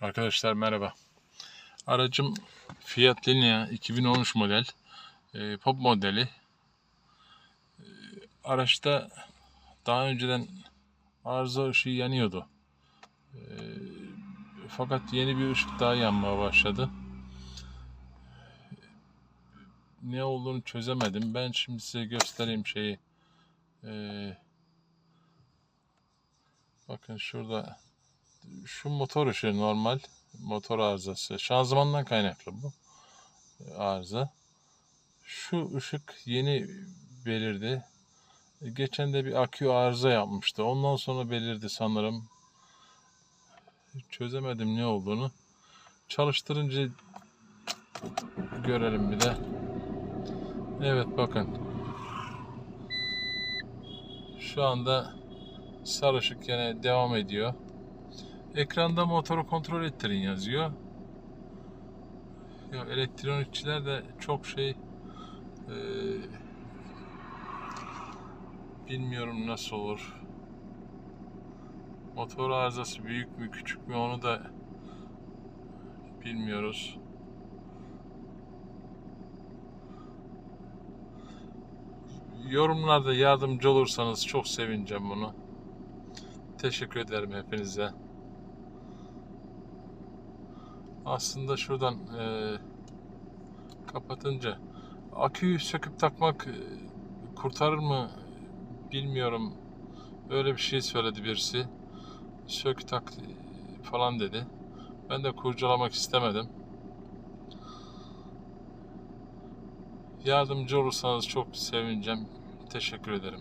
Arkadaşlar merhaba. Aracım Fiat Linea 2013 model. e, pop modeli. E, araçta daha önceden arıza ışığı yanıyordu. E, fakat yeni bir ışık daha yanmaya başladı. Ne olduğunu çözemedim. Ben şimdi size göstereyim şeyi. E, bakın şurada şu motor ışığı normal motor arızası. Şanzımandan kaynaklı bu e, arıza. Şu ışık yeni belirdi. E, Geçen de bir akü arıza yapmıştı. Ondan sonra belirdi sanırım. Çözemedim ne olduğunu. Çalıştırınca görelim bir de. Evet bakın. Şu anda sarı ışık yine devam ediyor. Ekranda motoru kontrol ettirin yazıyor. Ya elektronikçiler de çok şey eee, bilmiyorum nasıl olur. Motor arızası büyük mü küçük mü onu da bilmiyoruz. Yorumlarda yardımcı olursanız çok sevineceğim bunu. Teşekkür ederim hepinize. Aslında şuradan eee, kapatınca aküyü söküp takmak eee, kurtarır mı bilmiyorum. Öyle bir şey söyledi birisi. Sök tak eee, falan dedi. Ben de kurcalamak istemedim. Yardımcı olursanız çok sevineceğim. Teşekkür ederim.